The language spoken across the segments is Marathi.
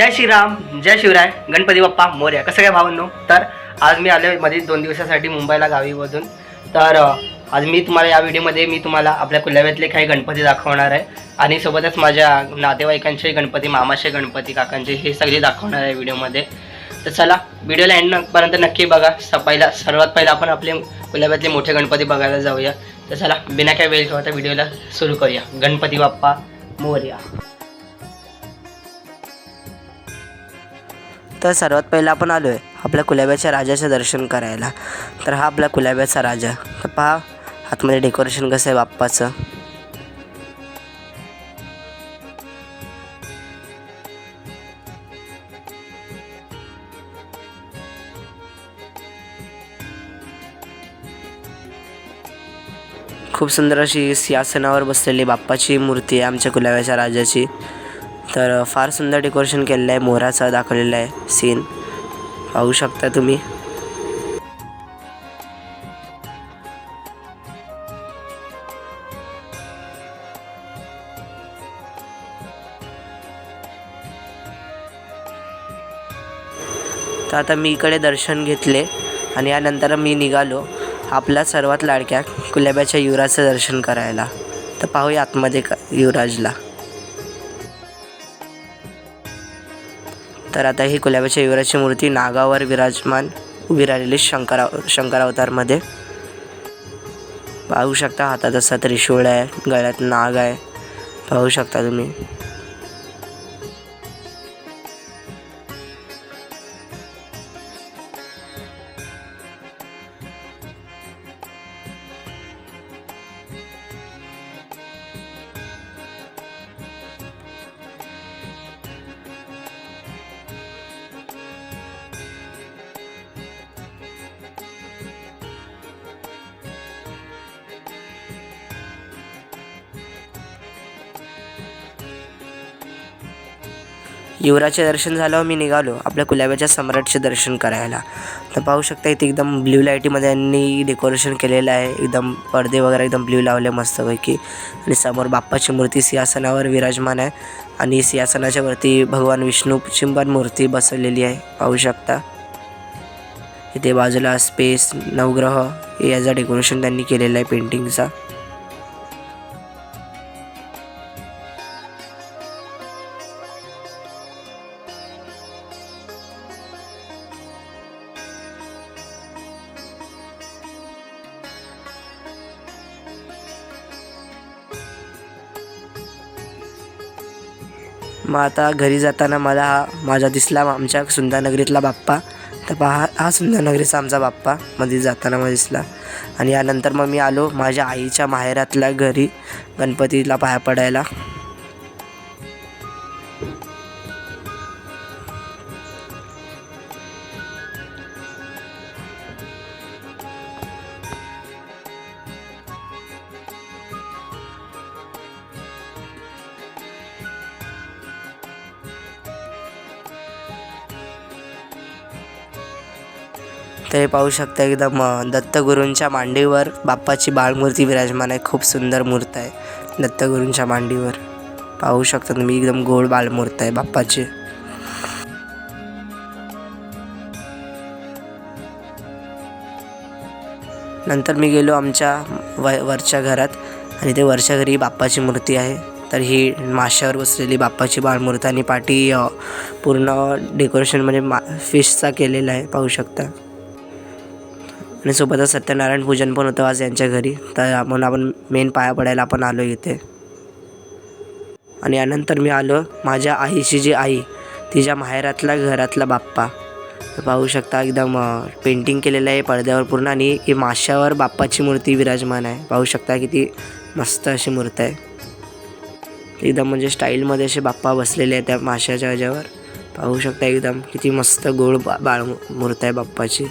जय श्रीराम जय शिवराय गणपती बाप्पा मोर्या. कसं काय भावनो तर आज मी आलो मध्ये दोन दिवसासाठी मुंबईला गावीमधून तर आज मी तुम्हाला या व्हिडिओमध्ये मी तुम्हाला आपल्या कुलव्यातले काही गणपती दाखवणार आहे. आणि सोबतच माझ्या नातेवाईकांचे गणपती मामाचे गणपती काकांचे हे सगळे दाखवणार आहे व्हिडिओमध्ये. तर चला व्हिडिओला एंडपर्यंत नक्की बघा. स पहिला सर्वात पहिला आपण आपले कुलव्यातले मोठे गणपती बघायला जाऊया. तर चला बिना काय वेळ ठेवता व्हिडिओला सुरू करूया. गणपती बाप्पा मोर्या. तर सर्वात पहिला आपण आलो आहे आपल्या कुलाब्याच्या राजाचं दर्शन करायला. तर हा आपला कुलाब्याचा राजा. तर पहा आतमध्ये डेकोरेशन कसं आहे बाप्पाचं. खूप सुंदर अशी सिंहासनावर बसलेली बाप्पाची मूर्ती आहे आमच्या कुलाब्याच्या राजाची. तर फार सुंदर डेकोरेशन केलेलं आहे. मोराचा दाखवलेला आहे सीन पाहू शकता तुम्ही. तर आता मी इकडे दर्शन घेतले आणि यानंतर मी निघालो आपला सर्वात लाडक्या कुलाब्याच्या युवराजचं दर्शन करायला. तर पाहूया आतमध्ये का युवराजला. तर आता ही कुलाब्याच्या युवराजची मूर्ती नागावर विराजमान उभी राहिलेली शंकरा शंकरावतारमध्ये. पाहू शकता हातात असा त्रिशूळ आहे गळ्यात नाग आहे. पाहू शकता तुम्ही. युवराजचे दर्शन झाल्यावर मी निघालो आपल्या कुलाब्याच्या सम्राटचे दर्शन करायला. तर पाहू शकता इथे एकदम ब्ल्यू लाईटीमध्ये यांनी डेकोरेशन केलेलं आहे. एकदम पडदे वगैरे एकदम ब्ल्यू लावले मस्तपैकी. आणि समोर बाप्पाची मूर्ती सिंहासनावर विराजमान आहे. आणि सिंहासनाच्या वरती भगवान विष्णूची पण मूर्ती बसवलेली आहे. पाहू शकता. इथे बाजूला स्पेस नवग्रह याचं डेकोरेशन त्यांनी केलेलं आहे पेंटिंगचा मग आता घरी जाताना मला हा माझा दिसला आमच्या सुंदरनगरीतला बाप्पा. तर पहा हा सुंदरनगरीचा आमचा बाप्पा मध्ये जाताना मला दिसला. आणि यानंतर मग मी आलो माझ्या आईच्या माहेरातल्या घरी गणपतीला पाया पडायला. तर हे पाहू शकता एकदम दत्तगुरूंच्या मांडीवर बाप्पाची बाळमूर्ती विराजमान आहे. खूप सुंदर मूर्त आहे दत्तगुरूंच्या मांडीवर. पाहू शकता तुम्ही एकदम गोड बाळमूर्त आहे बाप्पाची. नंतर मी गेलो आमच्या व वरच्या घरात आणि ते वरच्या घरी बाप्पाची मूर्ती आहे. तर ही माश्यावर बसलेली बाप्पाची बाळमूर्ती आणि पाठी पूर्ण डेकोरेशन म्हणजे मा फिशचा केलेला आहे. पाहू शकता. आणि सोबतच सत्यनारायण पूजन पण होतं आज यांच्या घरी. तर म्हणून आपण मेन पाया पडायला आपण आलो इथे. आणि यानंतर मी आलो माझ्या आईची जी आई तिच्या माहेरातला घरातला बाप्पा. पाहू शकता एकदम पेंटिंग केलेलं आहे पडद्यावर पूर्ण आणि ही माशावर बाप्पाची मूर्ती विराजमान आहे. पाहू शकता किती मस्त अशी मूर्ती आहे. एकदम म्हणजे स्टाईलमध्ये असे बाप्पा बसलेले आहे त्या माशाच्या ह्याच्यावर. पाहू शकता एकदम किती मस्त गोड बा बाळ मूर्त आहे बाप्पाची.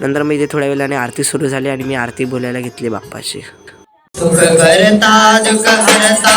नंतर मी इथे थोड्या वेळाने आरती सुरू झाली आणि मी आरती बोलायला घेतली बाप्पाशी. सुख करता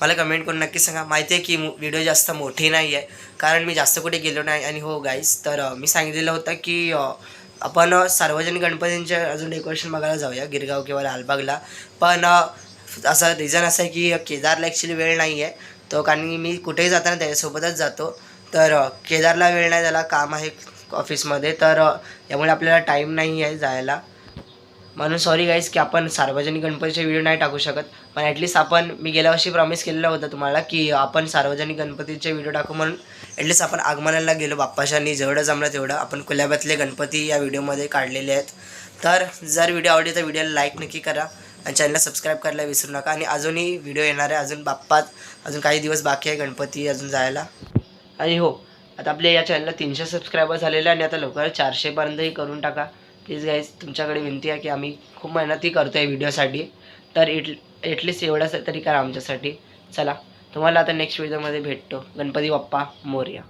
मला कमेंट करून नक्की सांगा. माहिती आहे की व्हिडिओ जास्त मोठी नाही आहे कारण मी जास्त कुठे गेलो नाही. आणि हो गाईस तर मी सांगितलेलं होतं की आपण सार्वजनिक गणपतींचे अजून डेकोरेशन बघायला जाऊया गिरगाव किंवा लालबागला. पण असं रिझन असं आहे की केदारला ॲक्च्युली वेळ नाही आहे तो कारण की मी कुठेही जाताना त्याच्यासोबतच जातो. तर केदारला वेळ नाही त्याला काम आहे ऑफिसमध्ये तर यामुळे त्यामुळे आपल्याला टाईम नाही आहे जायला. म्हणून सॉरी गाईज की आपण सार्वजनिक गणपतीचे व्हिडिओ नाही टाकू शकत. पण ॲटलिस्ट आपण मी गेल्या वर्षी प्रॉमिस केलेलं होतं तुम्हाला की आपण सार्वजनिक गणपतीचे व्हिडिओ टाकू म्हणून. ॲटलिस्ट आपण आगमनाला गेलो बाप्पाशांनी जेवढं जमलं तेवढं आपण कुलाब्यातले गणपती या व्हिडिओमध्ये काढलेले आहेत. तर जर व्हिडिओ आवडली तर व्हिडिओला लाईक नक्की करा आणि चॅनलला सबस्क्राईब करायला विसरू नका. आणि अजूनही व्हिडिओ येणार आहे अजून बाप्पात अजून काही दिवस बाकी आहे गणपती अजून जायला. आणि हो आता आपल्या या चॅनलला तीनशे सबस्क्रायबर झालेले आहे आणि आता लवकर चारशेपर्यंतही करून टाका. प्लीज गाईज तुमच्याकडे विनंती आहे की आम्ही खूप मेहनतही करतो आहे व्हिडिओसाठी तर इट एटलिस्ट एवढं तरी करा आमच्यासाठी. चला तुम्हाला आता नेक्स्ट व्हिडिओमध्ये भेटतो. गणपती बाप्पा मोर्या.